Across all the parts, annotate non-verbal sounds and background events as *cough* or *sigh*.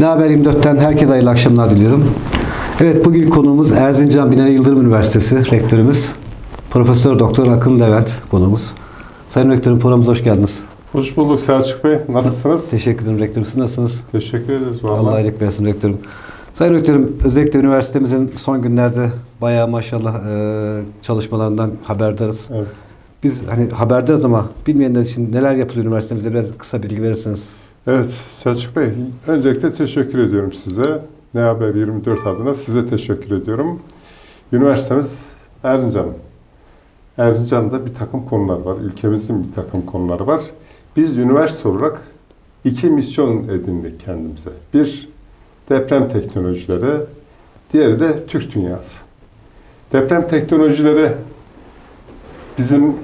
Ne Haber 24'ten herkese hayırlı akşamlar diliyorum. Evet bugün konuğumuz Erzincan Binali Yıldırım Üniversitesi rektörümüz Profesör Doktor Akın Levent konuğumuz. Sayın Rektörüm programımıza hoş geldiniz. Hoş bulduk Selçuk Bey. Nasılsınız? *laughs* Teşekkür ederim rektörüm. Siz nasılsınız? Teşekkür ederiz Allah vallahi. iyilik versin rektörüm. Sayın rektörüm özellikle üniversitemizin son günlerde bayağı maşallah e, çalışmalarından haberdarız. Evet. Biz hani haberdarız ama bilmeyenler için neler yapılıyor üniversitemizde biraz kısa bilgi verirseniz. Evet Selçuk Bey, öncelikle teşekkür ediyorum size. Ne Haber 24 adına size teşekkür ediyorum. Üniversitemiz Erzincan. Erzincan'da bir takım konular var. Ülkemizin bir takım konuları var. Biz üniversite olarak iki misyon edindik kendimize. Bir, deprem teknolojileri, diğeri de Türk dünyası. Deprem teknolojileri bizim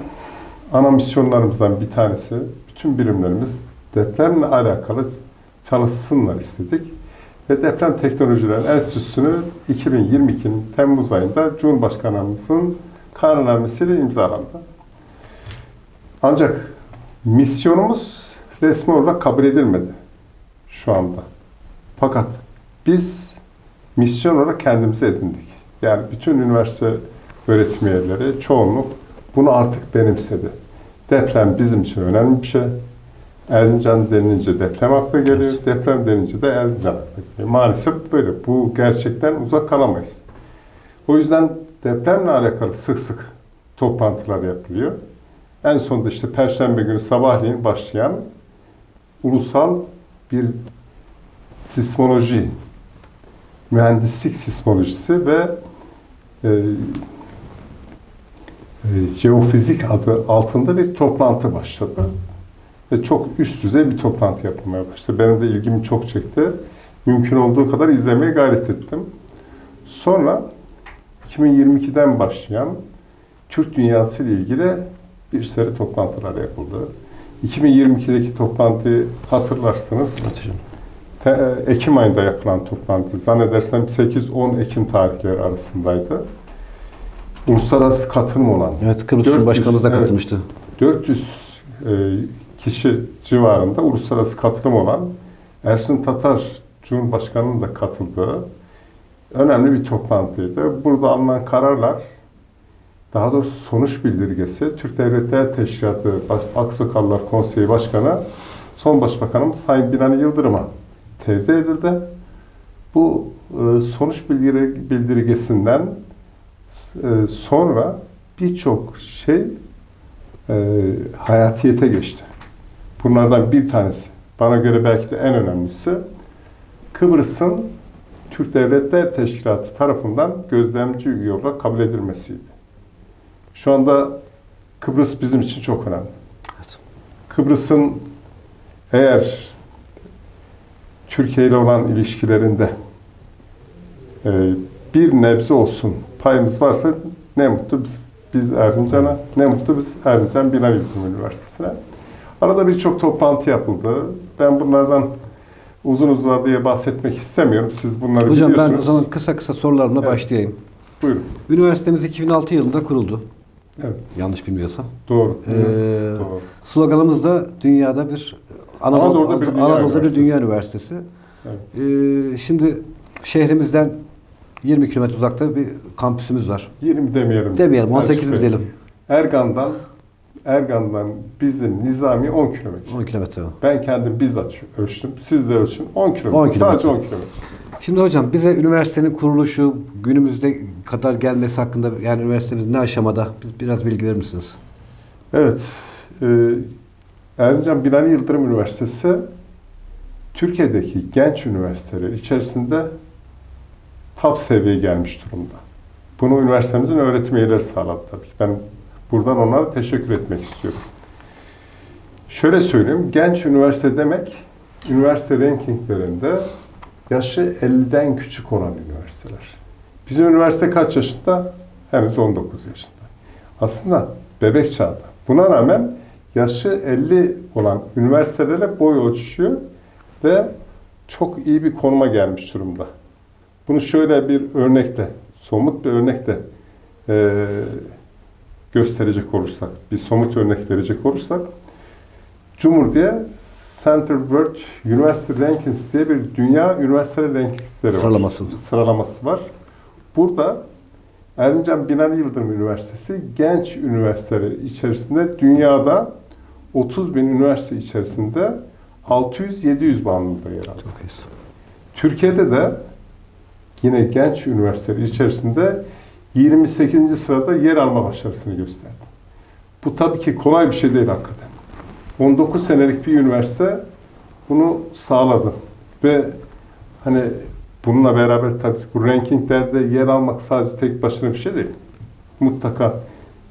ana misyonlarımızdan bir tanesi. Bütün birimlerimiz depremle alakalı çalışsınlar istedik. Ve Deprem Teknolojileri Enstitüsü'nü 2022'nin Temmuz ayında Cumhurbaşkanımızın kararnamesiyle imzalandı. Ancak misyonumuz resmi olarak kabul edilmedi şu anda. Fakat biz misyon olarak kendimize edindik. Yani bütün üniversite öğretim üyeleri, çoğunluk bunu artık benimsedi. Deprem bizim için önemli bir şey. Erzincan denince deprem akla geliyor. Deprem denince de Erzincan akla geliyor. Maalesef böyle. Bu gerçekten uzak kalamayız. O yüzden depremle alakalı sık sık toplantılar yapılıyor. En sonunda işte Perşembe günü sabahleyin başlayan ulusal bir sismoloji, mühendislik sismolojisi ve e, e, jeofizik adı altında bir toplantı başladı. Ve çok üst düzey bir toplantı yapılmaya başladı. Benim de ilgimi çok çekti. Mümkün olduğu kadar izlemeye gayret ettim. Sonra 2022'den başlayan Türk dünyası ile ilgili bir sürü toplantılar yapıldı. 2022'deki toplantıyı hatırlarsınız. Te- Ekim ayında yapılan toplantı zannedersem 8-10 Ekim tarihleri arasındaydı. Uluslararası katılım olan Evet Kıbrıs 400, Cumhurbaşkanımız da evet. katılmıştı. 400 e, kişi civarında uluslararası katılım olan Ersin Tatar Cumhurbaşkanı'nın da katıldığı önemli bir toplantıydı. Burada alınan kararlar, daha doğrusu sonuç bildirgesi, Türk Devletler Teşkilatı Aksakallar Konseyi Başkanı, son Başbakanımız Sayın Binali Yıldırım'a tevdi edildi. Bu e, sonuç bildirgesinden e, sonra birçok şey e, hayatiyete geçti. Bunlardan bir tanesi, bana göre belki de en önemlisi, Kıbrıs'ın Türk Devletler Teşkilatı tarafından gözlemci üye olarak kabul edilmesiydi. Şu anda Kıbrıs bizim için çok önemli. Kıbrıs'ın eğer Türkiye ile olan ilişkilerinde e, bir nebze olsun payımız varsa ne mutlu biz, biz Erzincan'a, ne mutlu biz Erzincan Binali Yıldırım Üniversitesi'ne. Arada birçok toplantı yapıldı. Ben bunlardan uzun uzadıya bahsetmek istemiyorum. Siz bunları Hocam ben biliyorsunuz. o zaman kısa kısa sorularımla Evet. başlayayım. Buyurun. Üniversitemiz 2006 yılında kuruldu. Evet, Yanlış bilmiyorsam. doğru. Ee, doğru. Sloganımız da dünyada bir Anadolu, Anadolu'da bir dünya Anadolu'da bir üniversitesi. dünya üniversitesi. Evet. Ee, şimdi şehrimizden 20 kilometre uzakta bir kampüsümüz var. 20 demeyelim. Demeyelim Selçuk 18 Bey. diyelim. Ergan'dan Ergan'dan bizim Nizami 10 kilometre. 10 kilometre. Ben kendim bizzat ölçtüm. Siz de ölçün. 10 kilometre. 10 kilometre. Sadece 10 kilometre. Şimdi hocam bize üniversitenin kuruluşu günümüzde kadar gelmesi hakkında yani üniversitemiz ne aşamada biz biraz bilgi verir misiniz? Evet. E, Erzincan Binali Yıldırım Üniversitesi Türkiye'deki genç üniversiteler içerisinde top seviyeye gelmiş durumda. Bunu üniversitemizin öğretim üyeleri sağladı tabii. Ben buradan onlara teşekkür etmek istiyorum. Şöyle söyleyeyim, genç üniversite demek, üniversite rankinglerinde yaşı 50'den küçük olan üniversiteler. Bizim üniversite kaç yaşında? Henüz 19 yaşında. Aslında bebek çağda. Buna rağmen yaşı 50 olan üniversitelerle boy ölçüşüyor ve çok iyi bir konuma gelmiş durumda. Bunu şöyle bir örnekle, somut bir örnekle eee, gösterecek olursak, bir somut örnek verecek olursak, Cumhur diye Center World University Rankings diye bir dünya üniversite rankingsleri var. Sıralaması. Sıralaması var. Burada Erzincan Binali Yıldırım Üniversitesi genç üniversiteleri içerisinde dünyada 30 bin üniversite içerisinde 600-700 bandında yer aldı. Çok iyiyiz. Türkiye'de de yine genç üniversiteler içerisinde 28. sırada yer alma başarısını gösterdi. Bu tabii ki kolay bir şey değil hakikaten. 19 senelik bir üniversite bunu sağladı. Ve hani bununla beraber tabii ki bu rankinglerde yer almak sadece tek başına bir şey değil. Mutlaka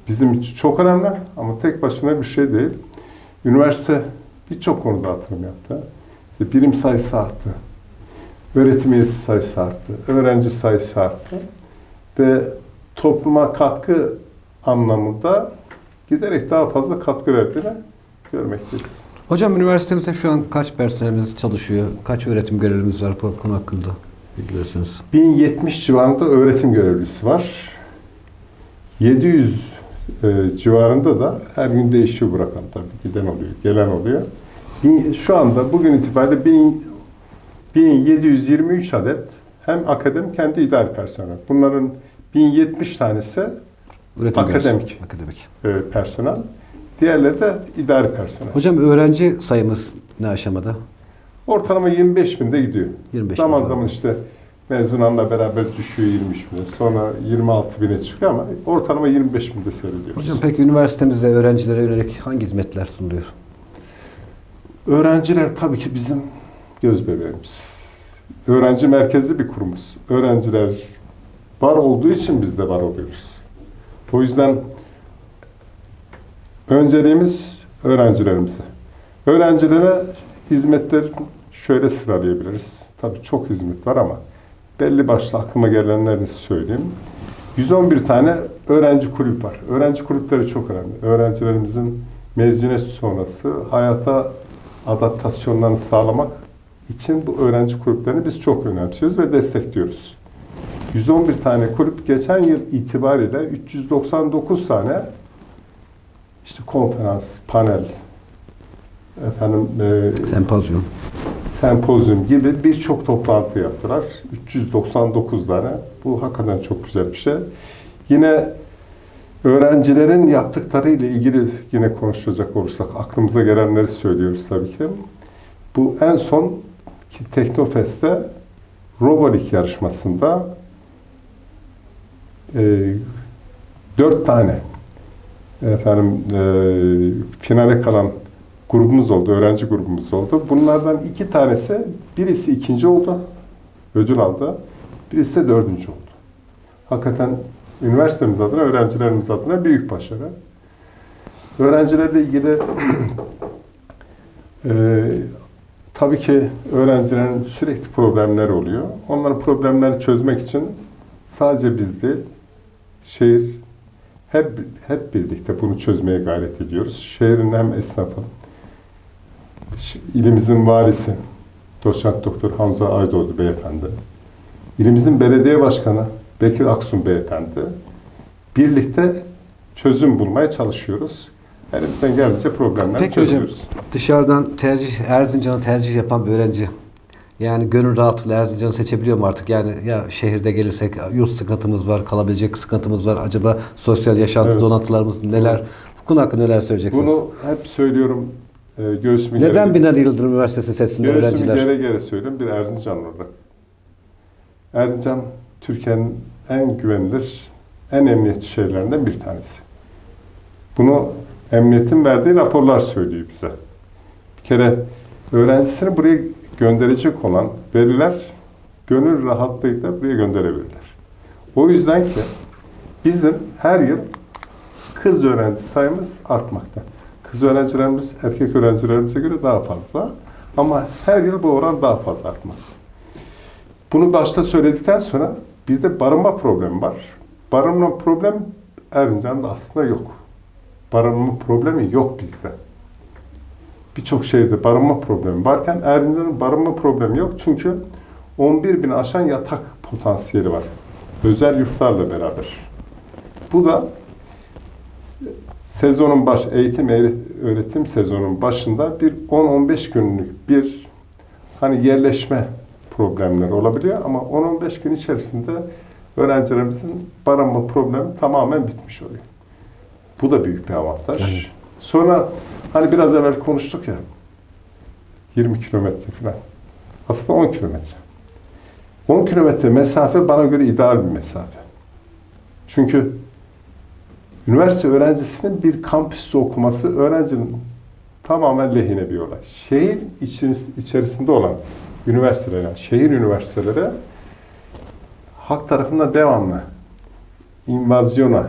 bizim için çok önemli ama tek başına bir şey değil. Üniversite birçok konuda atılım yaptı. İşte birim sayısı arttı. Öğretim üyesi sayısı arttı. Öğrenci sayısı arttı. Ve topluma katkı anlamında giderek daha fazla katkı verdiğini görmekteyiz. Hocam üniversitemizde şu an kaç personelimiz çalışıyor? Kaç öğretim görevlimiz var bu konu hakkında? Bilgi verirseniz. 1070 civarında öğretim görevlisi var. 700 e, civarında da her gün değişiyor bırakan tabii giden oluyor, gelen oluyor. Bin- Şu anda bugün itibariyle bin- 1723 adet hem akademik hem de idari personel. Bunların 1070 tanesi Üretim. Akademik. Akademik. e, personel. Diğerleri de idari personel. Hocam öğrenci sayımız ne aşamada? Ortalama 25 binde gidiyor. 25 zaman bin. zaman işte mezunanla beraber düşüyor 23 bine. Sonra 26 bine çıkıyor ama ortalama 25 binde seyrediyoruz. Hocam peki üniversitemizde öğrencilere yönelik hangi hizmetler sunuluyor? Öğrenciler tabii ki bizim göz bebeğimiz. Öğrenci merkezli bir kurumuz. Öğrenciler var olduğu için biz de var oluyoruz. O yüzden önceliğimiz öğrencilerimize. Öğrencilere hizmetler şöyle sıralayabiliriz. Tabii çok hizmet var ama belli başlı aklıma gelenlerini söyleyeyim. 111 tane öğrenci kulüp var. Öğrenci kulüpleri çok önemli. Öğrencilerimizin mezuniyet sonrası hayata adaptasyonlarını sağlamak için bu öğrenci kulüplerini biz çok önemsiyoruz ve destekliyoruz. 111 tane kulüp geçen yıl itibariyle 399 tane işte konferans, panel, efendim e, Sempozyum. sempozyum gibi birçok toplantı yaptılar. 399 tane. Bu hakikaten çok güzel bir şey. Yine öğrencilerin yaptıkları ile ilgili yine konuşacak olursak aklımıza gelenleri söylüyoruz tabii ki. Bu en son ki Teknofest'te Robolik yarışmasında e, dört tane efendim e, finale kalan grubumuz oldu, öğrenci grubumuz oldu. Bunlardan iki tanesi, birisi ikinci oldu, ödül aldı. Birisi de dördüncü oldu. Hakikaten üniversitemiz adına, öğrencilerimiz adına büyük başarı. Öğrencilerle ilgili *clears throat* e, tabii ki öğrencilerin sürekli problemleri oluyor. Onların problemleri çözmek için sadece biz değil, şehir hep hep birlikte bunu çözmeye gayret ediyoruz. Şehrin hem esnafı, ilimizin valisi, doçent doktor Hamza Aydoğdu beyefendi, ilimizin belediye başkanı Bekir Aksun beyefendi, birlikte çözüm bulmaya çalışıyoruz. Elimizden geldiğince problemleri Peki hocam çözüyoruz. dışarıdan tercih Erzincan'ı tercih yapan bir öğrenci yani gönül rahatlığıyla Erzincan'ı seçebiliyor mu artık? Yani ya şehirde gelirsek yurt sıkıntımız var, kalabilecek sıkıntımız var. Acaba sosyal yaşantı Evet. donatılarımız neler? Bu konu hakkında neler söyleyeceksiniz? Bunu hep söylüyorum e, göğsümü Neden gere- Binali Yıldırım Üniversitesi seçsin Göğsümü öğrenciler? gere gere söylüyorum bir Erzincan olarak. Erzincan Türkiye'nin en güvenilir, en emniyetli şehirlerinden bir tanesi. Bunu emniyetin verdiği raporlar söylüyor bize. Bir kere öğrencisini buraya gönderecek olan veriler gönül rahatlığıyla buraya gönderebilirler. O yüzden ki bizim her yıl kız öğrenci sayımız artmakta. Kız öğrencilerimiz erkek öğrencilerimize göre daha fazla. Ama her yıl bu oran daha fazla artmak. Bunu başta söyledikten sonra bir de barınma problemi var. Barınma problemi Erzincan'da aslında yok. Barınma problemi yok bizde. Birçok şehirde barınma problemi varken Erzincan'ın barınma problemi yok. Çünkü 11 bin aşan yatak potansiyeli var. Özel yurtlarla beraber. Bu da sezonun baş eğitim öğretim sezonun başında bir 10-15 günlük bir hani yerleşme problemleri olabiliyor ama 10-15 gün içerisinde öğrencilerimizin barınma problemi tamamen bitmiş oluyor. Bu da büyük bir avantaj. Evet. Sonra hani biraz evvel konuştuk ya 20 kilometre falan. Aslında 10 kilometre. 10 kilometre mesafe bana göre ideal bir mesafe. Çünkü üniversite öğrencisinin bir kampüste okuması öğrencinin tamamen lehine bir olay. Şehir içeris- içerisinde olan üniversitelere, şehir üniversiteleri halk tarafından devamlı invazyona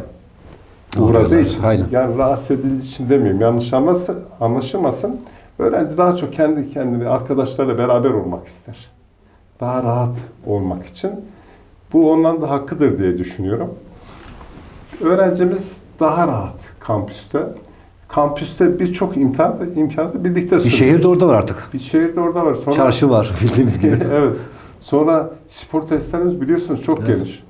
uğradığı için, aynen. yani rahatsız edildiği için demiyorum, yanlış anlasın, anlaşılmasın. Öğrenci daha çok kendi kendini arkadaşlarla beraber olmak ister. Daha rahat olmak için. Bu ondan da hakkıdır diye düşünüyorum. Öğrencimiz daha rahat kampüste. Kampüste birçok imkan da, imkanı da birlikte Bir sunuyor. şehir de orada var artık. Bir şehir de orada var. Sonra, Çarşı var *laughs* bildiğimiz gibi. *laughs* evet. Sonra spor tesislerimiz biliyorsunuz çok Evet. geniş.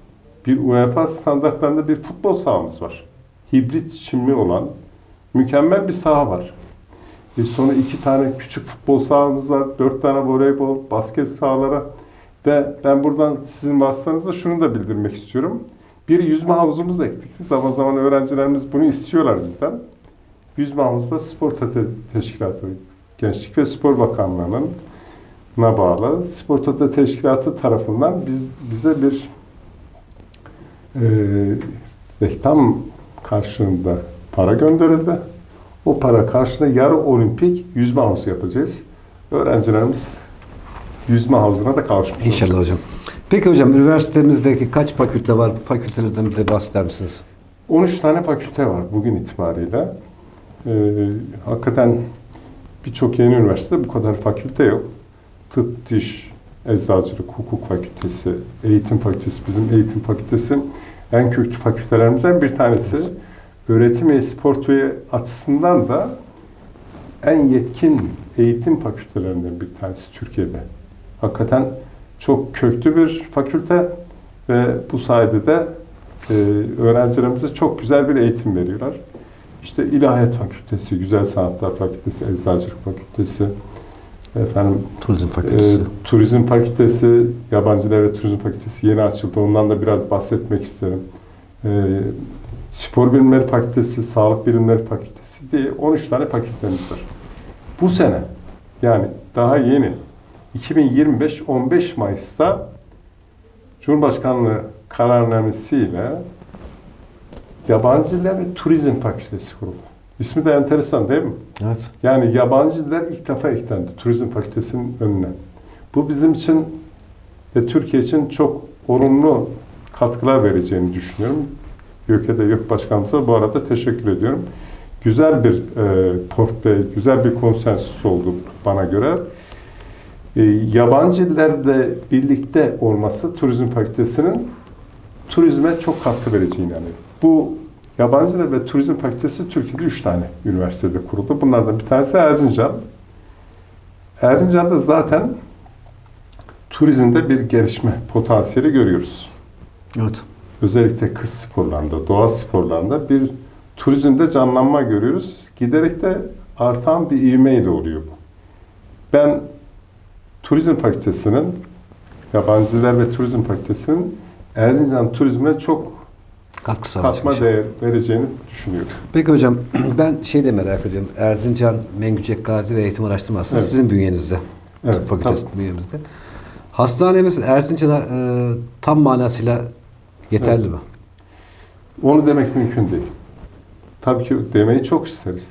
Bir UEFA standartlarında bir futbol sahamız var. Hibrit çimli olan mükemmel bir saha var. E sonra iki tane küçük futbol sahamız var. Dört tane voleybol, basket sahaları. Ve ben buradan sizin vasıtanızda şunu da bildirmek istiyorum. Bir yüzme havuzumuz ektikti. Zaman zaman öğrencilerimiz bunu istiyorlar bizden. Yüzme havuzda spor te- teşkilatı, Gençlik ve Spor Bakanlığı'nın na bağlı Spor Toto Teşkilatı tarafından biz, bize bir e, reklam karşılığında para gönderildi. O para karşılığında yarı olimpik yüzme havuzu yapacağız. Öğrencilerimiz yüzme havuzuna da kavuşmuş İnşallah olacak. hocam. Peki hocam üniversitemizdeki kaç fakülte var? Fakültelerden bize bahseder misiniz? 13 tane fakülte var bugün itibariyle. Ee, hakikaten birçok yeni üniversitede bu kadar fakülte yok. Tıp, diş, eczacılık, hukuk fakültesi, eğitim fakültesi, bizim eğitim fakültesi en köklü fakültelerimizden bir tanesi. Öğretim ve spor açısından da en yetkin eğitim fakültelerinden bir tanesi Türkiye'de. Hakikaten çok köklü bir fakülte ve bu sayede de e, öğrencilerimize çok güzel bir eğitim veriyorlar. İşte İlahiyat Fakültesi, Güzel Sanatlar Fakültesi, Eczacılık Fakültesi, efendim Turizm e, fakültesi. Turizm Fakültesi, Yabancı ve Turizm Fakültesi yeni açıldı. Ondan da biraz bahsetmek isterim. E, Spor Bilimleri Fakültesi, Sağlık Bilimleri Fakültesi diye 13 tane fakültemiz var. Bu sene yani daha yeni 2025 15 Mayıs'ta Cumhurbaşkanlığı kararnamesiyle Yabancı Diller ve Turizm Fakültesi kuruldu. İsmi de enteresan değil mi? Evet. Yani yabancı diller ilk defa eklendi Turizm Fakültesi'nin önüne. Bu bizim için ve Türkiye için çok olumlu katkılar vereceğini düşünüyorum. YÖK'e de YÖK Başkanımıza bu arada teşekkür ediyorum. Güzel bir e, portföy, güzel bir konsensus oldu bana göre. E, yabancı dillerle birlikte olması Turizm Fakültesi'nin turizme çok katkı vereceğini yani. Bu Yabancı Dil ve Turizm Fakültesi Türkiye'de üç tane üniversitede kuruldu. Bunlardan bir tanesi Erzincan. Erzincan'da zaten turizmde bir gelişme potansiyeli görüyoruz. Evet. Özellikle kız sporlarında, doğa sporlarında bir turizmde canlanma görüyoruz. Giderek de artan bir ivmeyle oluyor bu. Ben Turizm Fakültesi'nin, Yabancı Diller ve Turizm Fakültesi'nin Erzincan turizmine çok Katkı sağlayacak. katma değer vereceğini düşünüyorum. Peki hocam *clears throat* ben şey de merak ediyorum. Erzincan Mengücek Gazi ve Eğitim Araştırması Evet. sizin bünyenizde. Evet, Tıp fakültesi tabii. bünyenizde. Hastanemiz Erzincan'a e, tam manasıyla yeterli mi? Onu demek mümkün değil. Tabii ki demeyi çok isteriz.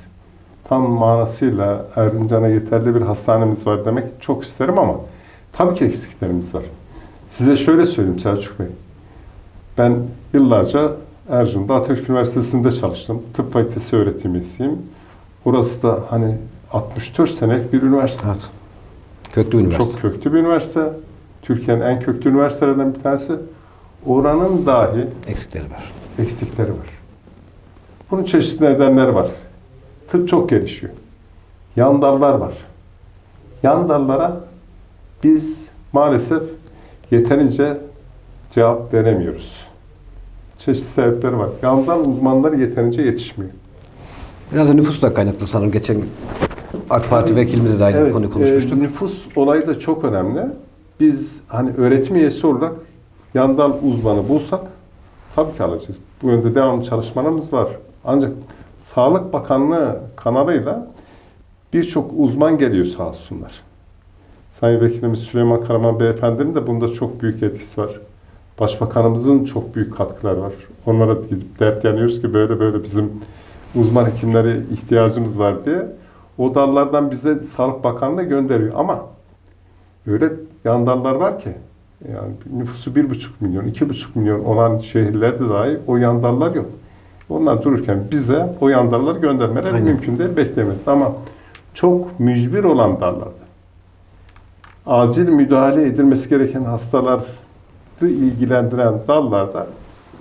Tam manasıyla Erzincan'a yeterli bir hastanemiz var demek çok isterim ama tabii ki eksiklerimiz var. Size şöyle söyleyeyim Selçuk Bey. Ben yıllarca Erzurum'da Atatürk Üniversitesi'nde çalıştım. Tıp fakültesi öğretim üyesiyim. Orası da hani 64 senelik bir üniversite. Evet. Köklü üniversite. Çok köklü bir üniversite. Türkiye'nin en köklü üniversitelerinden bir tanesi. Oranın dahi Eksikleri var. eksikleri var. Bunun çeşitli nedenleri var. Tıp çok gelişiyor. Yan dallar var. Yan dallara biz maalesef yeterince cevap veremiyoruz. Çeşitli sebepleri var. Yan dal uzmanları yeterince yetişmiyor. Biraz da nüfusla kaynaklı sanırım. Geçen AK Parti vekilimizle de aynı Evet, konu konuşmuştuk. e, nüfus olayı da çok önemli. Biz hani öğretim üyesi olarak yandan uzmanı bulsak tabii ki alacağız. Bu yönde devamlı çalışmalarımız var. Ancak Sağlık Bakanlığı kanalıyla birçok uzman geliyor sağ olsunlar. Sayın Vekilimiz Süleyman Karaman Beyefendinin de bunda çok büyük etkisi var. Başbakanımızın çok büyük katkıları var. Onlara gidip dert yanıyoruz ki böyle böyle bizim uzman hekimlere ihtiyacımız var diye. O dallardan bize Sağlık Bakanlığı gönderiyor ama öyle yan dallar var ki yani nüfusu bir buçuk milyon, iki buçuk milyon olan şehirlerde dahi o yan dallar yok. Onlar dururken bize o yan dalları göndermeleri Aynen. mümkün değil, beklemeyiz. Ama çok mücbir olan dallarda, acil müdahale edilmesi gereken hastaları ilgilendiren dallarda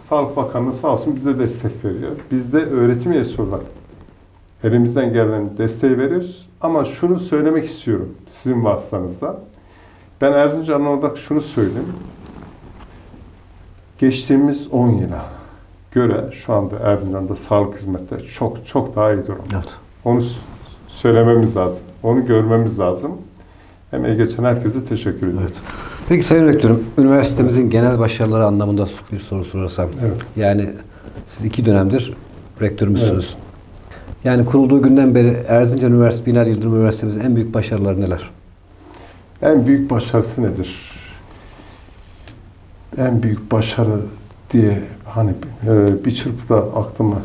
Sağlık Bakanlığı sağ olsun bize destek veriyor. Biz de öğretim üyesi olarak elimizden gelen desteği veriyoruz. Ama şunu söylemek istiyorum sizin vasıtanızda. Ben Erzincan olarak şunu söyleyeyim. Geçtiğimiz 10 yıla göre şu anda Erzincan'da sağlık hizmetleri çok çok daha iyi durumda. Evet. Onu söylememiz lazım. Onu görmemiz lazım. Emeği geçen herkese teşekkür ediyorum. Evet. Peki Sayın Rektörüm, üniversitemizin genel başarıları anlamında bir soru sorarsam. Evet. Yani siz iki dönemdir rektörümüzsünüz. Yani kurulduğu günden beri Erzincan Üniversitesi, Binali Yıldırım Üniversitemizin en büyük başarıları neler? En büyük başarısı nedir? En büyük başarı diye hani e, bir çırpıda aklıma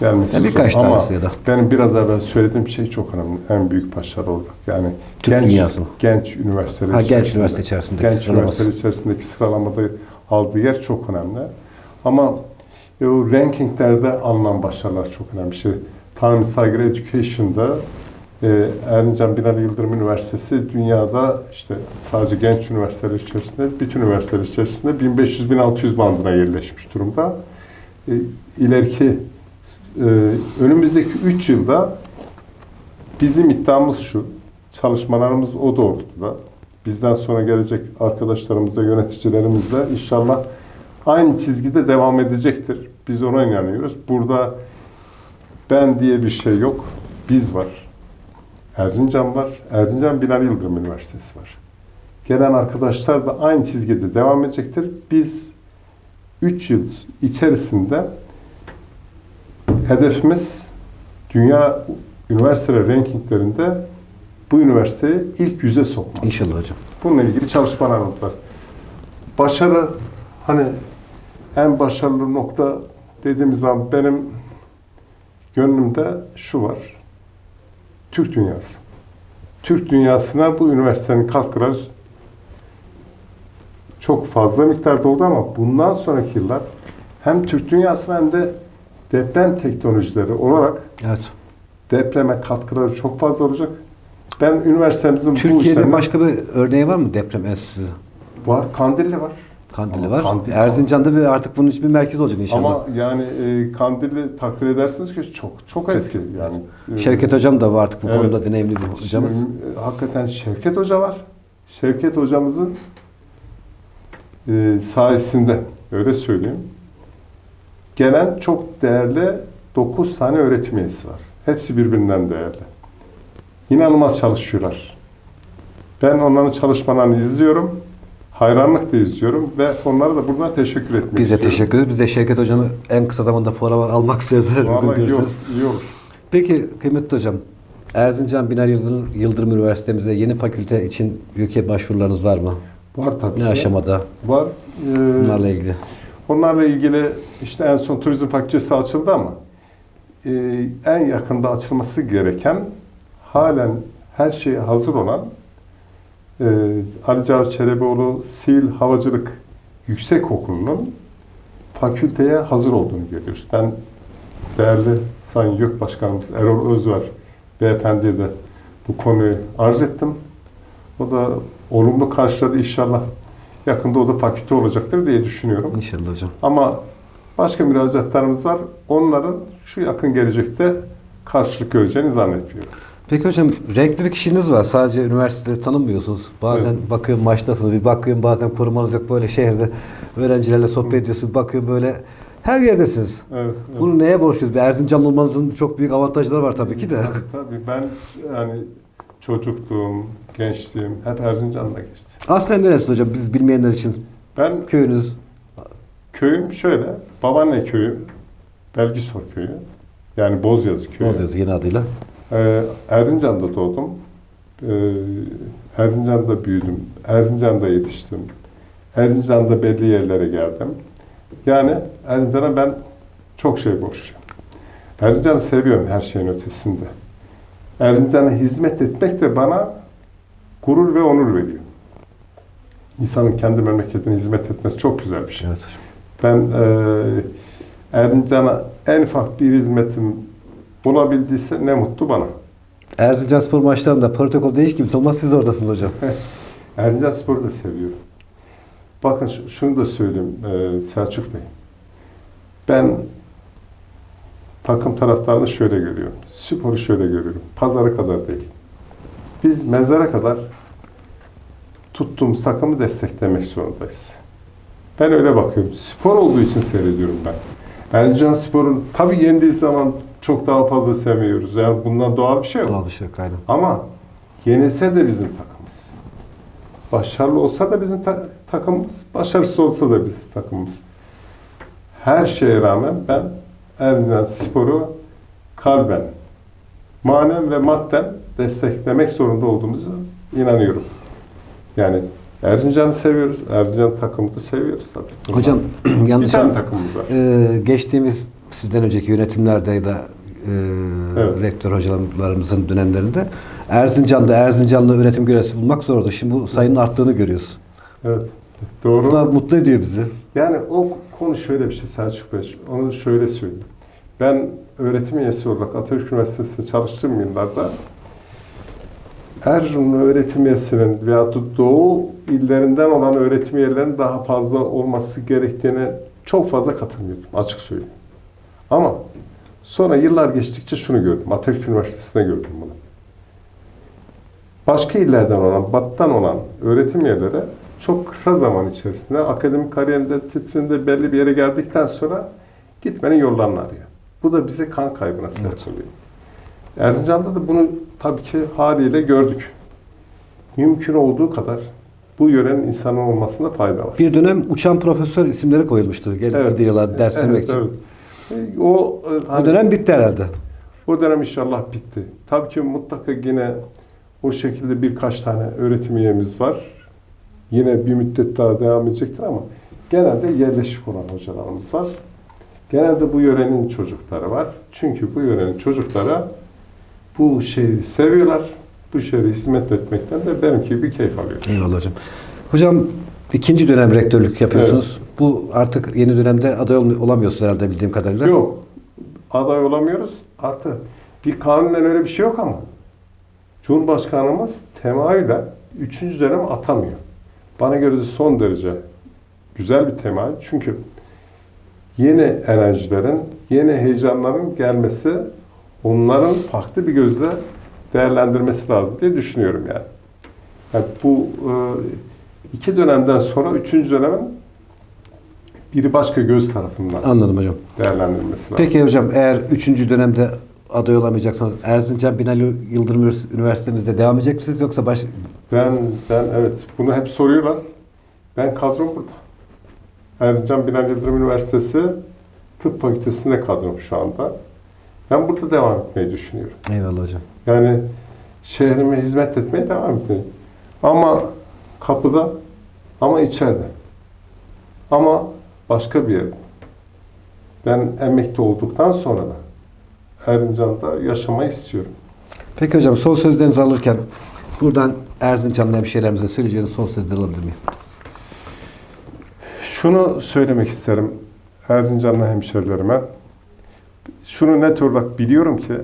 gelmesi Ya birkaç zor. ama tanesi ya da. benim biraz evvel söylediğim şey çok önemli. En büyük başarı olarak. Yani Türk genç, dünyası genç üniversiteler Ha, genç üniversite içerisindeki genç sıralaması. üniversiteler içerisindeki sıralamada aldığı yer çok önemli. Ama e, o rankinglerde alınan başarılar çok önemli. Şey, Times Higher Education'da e, Erzincan Binali Yıldırım Üniversitesi dünyada işte sadece genç üniversiteler içerisinde, bütün üniversiteler içerisinde 1500-1600 bandına yerleşmiş durumda. E, ileriki e, önümüzdeki 3 yılda bizim iddiamız şu, çalışmalarımız o doğrultuda. Bizden sonra gelecek arkadaşlarımızla, yöneticilerimizle inşallah aynı çizgide devam edecektir. Biz ona inanıyoruz. Burada ben diye bir şey yok. Biz var. Erzincan var. Erzincan Binali Yıldırım Üniversitesi var. Gelen arkadaşlar da aynı çizgide devam edecektir. Biz 3 yıl içerisinde hedefimiz dünya üniversiteler rankinglerinde bu üniversiteyi ilk yüze sokmak. İnşallah hocam. Bununla ilgili çalışmalarımız var. Başarı hani en başarılı nokta dediğimiz zaman benim gönlümde şu var. Türk dünyası. Türk dünyasına bu üniversitenin katkıları çok fazla miktarda oldu ama bundan sonraki yıllar hem Türk dünyasına hem de deprem teknolojileri olarak Evet. depreme katkıları çok fazla olacak. Ben üniversitemizin bu Türkiye'de başka bir örneği var mı deprem enstitüsü? Var, Kandilli var. Kandili Ama var. Kandil- Erzincan'da bir artık bunun için bir merkez olacak inşallah. Ama yani e, Kandilli takdir edersiniz ki çok çok eski yani. E, Şevket Hocam da var artık bu Evet. konuda deneyimli bir hocamız. Şimdi, e, hakikaten Şevket Hoca var. Şevket Hocamızın e, sayesinde öyle söyleyeyim. Gelen çok değerli 9 tane öğretim üyesi var. Hepsi birbirinden değerli. İnanılmaz çalışıyorlar. Ben onların çalışmalarını izliyorum. Hayranlıkla izliyorum ve onlara da buradan teşekkür etmek Biz de istiyorum. teşekkür ederiz. Biz de Şevket Hocam'ı en kısa zamanda programa almak istiyoruz. Vallahi iyi olur, iyi olur. Peki kıymetli hocam, Erzincan Binali Yıldırım, Yıldırım Üniversitemizde yeni fakülte için ülke başvurularınız var mı? Var tabii Ne ki. aşamada Var. Ee, bunlarla ilgili? Onlarla ilgili işte en son turizm fakültesi açıldı ama e, en yakında açılması gereken halen her şeye hazır olan e, Ali Cavit Çelebioğlu Sivil Havacılık Yüksek Okulu'nun fakülteye hazır olduğunu görüyoruz. Ben değerli Sayın YÖK Başkanımız Erol Özver Beyefendi'ye de bu konuyu arz ettim. O da olumlu karşıladı inşallah. Yakında o da fakülte olacaktır diye düşünüyorum. İnşallah hocam. Ama başka müracaatlarımız var. Onların şu yakın gelecekte karşılık göreceğini zannetmiyorum. Peki hocam renkli bir kişiliğiniz var. Sadece üniversitede tanınmıyorsunuz. Bazen Evet. bakıyorum maçtasınız, bir bakıyorum bazen korumanız yok böyle şehirde öğrencilerle sohbet ediyorsunuz. Bakıyorum böyle Her yerdesiniz. Evet. evet. Bunu neye borçluyuz? Bir Erzincanlı olmanızın çok büyük avantajları var tabii ki de. Tabii, tabii. Ben yani çocukluğum, gençliğim hep Erzincan'da geçti. Aslen neresi hocam? Biz bilmeyenler için Ben köyünüz. Köyüm şöyle, babaanne köyüm Belgisor köyü. Yani Bozyazı köyü. Bozyazı yeni adıyla. Ee, Erzincan'da doğdum. Ee, Erzincan'da büyüdüm. Erzincan'da yetiştim. Erzincan'da belli yerlere geldim. Yani Erzincan'a ben çok şey borçluyum. Erzincan'ı seviyorum her şeyin ötesinde. Erzincan'a hizmet etmek de bana gurur ve onur veriyor. İnsanın kendi memleketine hizmet etmesi çok güzel bir şey. Evet hocam. Ben eee Erzincan'a en ufak bir hizmetim bulabildiyse ne mutlu bana. Erzincan spor maçlarında protokol değiş kimse olmaz siz oradasınız hocam. *laughs* Erzincan Spor'u da seviyorum. Bakın şu- şunu da söyleyeyim eee, Selçuk Bey. Ben takım taraftarını şöyle görüyorum. Sporu şöyle görüyorum. Pazara kadar değil. Biz mezara kadar tuttuğumuz takımı desteklemek zorundayız. Ben öyle bakıyorum. Spor olduğu için seyrediyorum ben. Erzincan Spor'un tabii yendiği zaman çok daha fazla seviyoruz. Yani bundan doğal bir şey yok. Doğal bir şey yok aynen. Ama yenilse de bizim takımımız. Başarılı olsa da bizim ta- takımımız, başarısız olsa da bizim takımımız. Her şeye rağmen ben Erzincan Spor'u kalben, manen ve madden desteklemek zorunda olduğumuzu inanıyorum. Yani Erzincan'ı seviyoruz, Erzincan takımını da seviyoruz tabii. Hocam bir *clears throat* yanlış tane an- takımımız var. Ee, geçtiğimiz sizden önceki yönetimlerde da e, Evet. rektör hocalarımızın dönemlerinde Erzincan'da Erzincanlı üretim görevlisi bulmak zordu. Şimdi bu sayının arttığını görüyoruz. Evet. Doğru. Bu da mutlu ediyor bizi. Yani o konu şöyle bir şey Selçuk Bey, onu şöyle söyleyeyim. Ben öğretim üyesi olarak Atatürk Üniversitesi'nde çalıştığım yıllarda Erzurumlu öğretim üyesinin veya da Doğu illerinden olan öğretim üyelerinin daha fazla olması gerektiğine çok fazla katılmıyordum açık söyleyeyim. Ama sonra yıllar geçtikçe şunu gördüm. Atatürk Üniversitesi'nde gördüm bunu. Başka illerden olan, battan olan öğretim üyeleri çok kısa zaman içerisinde akademik kariyerinde, titrinde belli bir yere geldikten sonra gitmenin yollarını arıyor. Bu da bize kan kaybına sebep Evet. oluyor. Erzincan'da da bunu tabii ki haliyle gördük. Mümkün olduğu kadar bu yörenin insanın olmasında fayda var. Bir dönem uçan profesör isimleri koyulmuştu. Gelip Evet. gidiyorlar ders vermek için. evet. E, O, e, Bu hani- dönem bitti herhalde. O dönem inşallah bitti. Tabii ki mutlaka yine o şekilde birkaç tane öğretim üyemiz var. Yine bir müddet daha devam edecektir ama genelde yerleşik olan hocalarımız var. Genelde bu yörenin çocukları var. Çünkü bu yörenin çocukları bu şehri seviyorlar. Bu şehre hizmet etmekten de benimki gibi keyif alıyor. Eyvallah hocam. Hocam ikinci dönem rektörlük yapıyorsunuz. Bu artık yeni dönemde aday ol- olamıyorsunuz herhalde bildiğim kadarıyla. Yok. Aday olamıyoruz. Artı bir kanunen öyle bir şey yok ama Cumhurbaşkanımız temayüle üçüncü dönem atamıyor. Bana göre de son derece güzel bir temayül. Çünkü yeni enerjilerin, yeni heyecanların gelmesi onların farklı bir gözle değerlendirmesi lazım diye düşünüyorum yani. yani bu e, iki dönemden sonra üçüncü dönemin biri başka göz tarafından Anladım hocam. değerlendirilmesi lazım. Peki hocam eğer üçüncü dönemde aday olamayacaksanız Erzincan Binali Yıldırım Üniversitemizde devam edecek misiniz yoksa baş... Ben, ben evet bunu hep soruyorlar. Ben kadrom burada. Erzincan Binali Yıldırım Üniversitesi Tıp Fakültesi'nde kadrom şu anda. Ben burada devam etmeyi düşünüyorum. Eyvallah hocam. Yani şehrime hizmet etmeye devam etmeyi. Ama kapıda, ama içeride. Ama başka bir yerde. Ben emekli olduktan sonra da Erzincan'da yaşamayı istiyorum. Peki hocam son sözlerinizi alırken buradan Erzincanlı hemşehrilerimize söyleyeceğiniz son sözleri alabilir miyim? Şunu söylemek isterim Erzincanlı hemşerilerime. Şunu net olarak biliyorum ki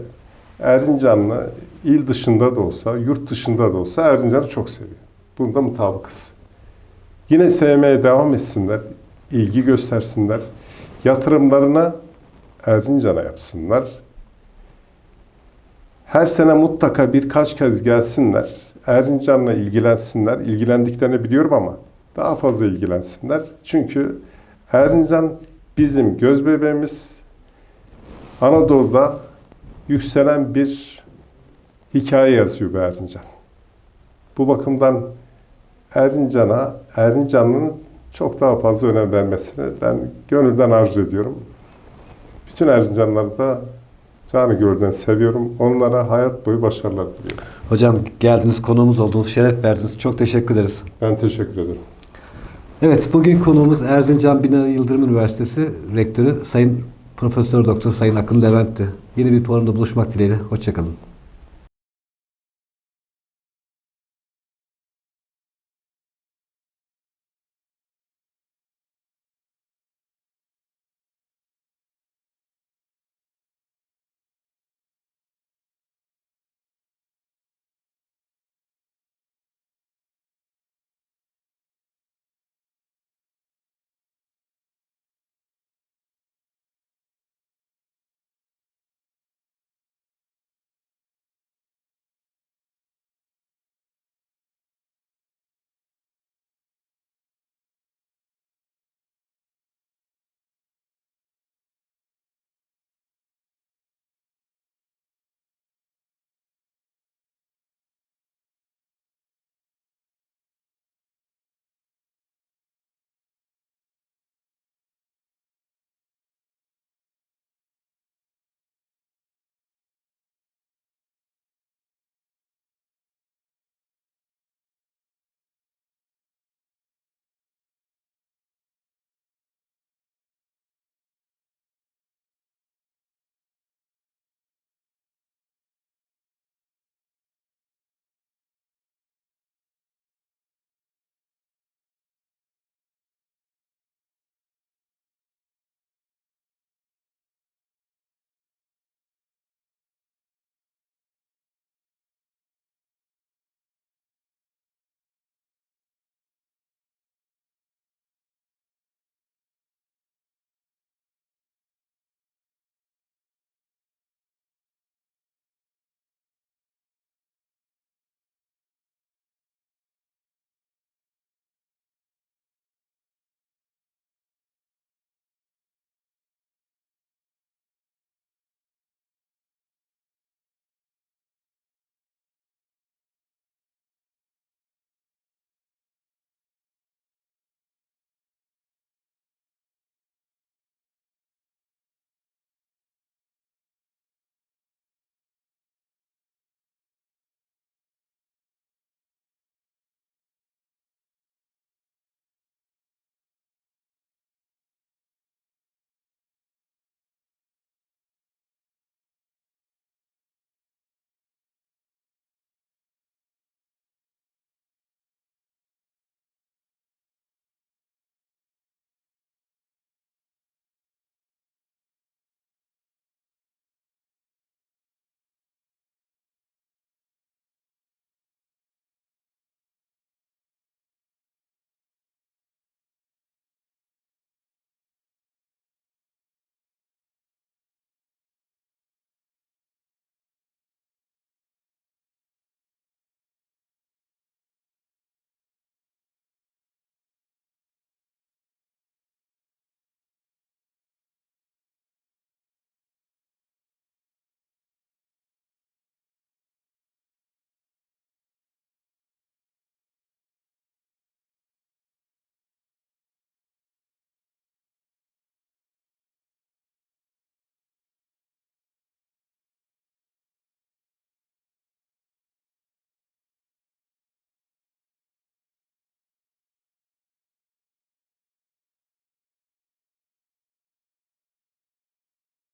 Erzincanlı il dışında da olsa, yurt dışında da olsa Erzincan'ı çok seviyor. Bunda mutabıkız. Yine sevmeye devam etsinler, ilgi göstersinler. Yatırımlarını Erzincan'a yapsınlar. Her sene mutlaka birkaç kez gelsinler. Erzincan'la ilgilensinler. İlgilendiklerini biliyorum ama daha fazla ilgilensinler. Çünkü Erzincan bizim göz bebeğimiz. Anadolu'da yükselen bir hikaye yazıyor bu Erzincan. Bu bakımdan Erzincan'a, Erzincanlı'nın çok daha fazla önem vermesini ben gönülden arzu ediyorum. Bütün Erzincanlıları da canı gönülden seviyorum. Onlara hayat boyu başarılar diliyorum. Hocam geldiniz, konuğumuz oldunuz, şeref verdiniz. Çok teşekkür ederiz. Ben teşekkür ederim. Evet, bugün konuğumuz Erzincan Binali Yıldırım Üniversitesi Rektörü Sayın Profesör Doktor Sayın Akın Levent'ti. Yeni bir programda buluşmak dileğiyle. Hoşçakalın.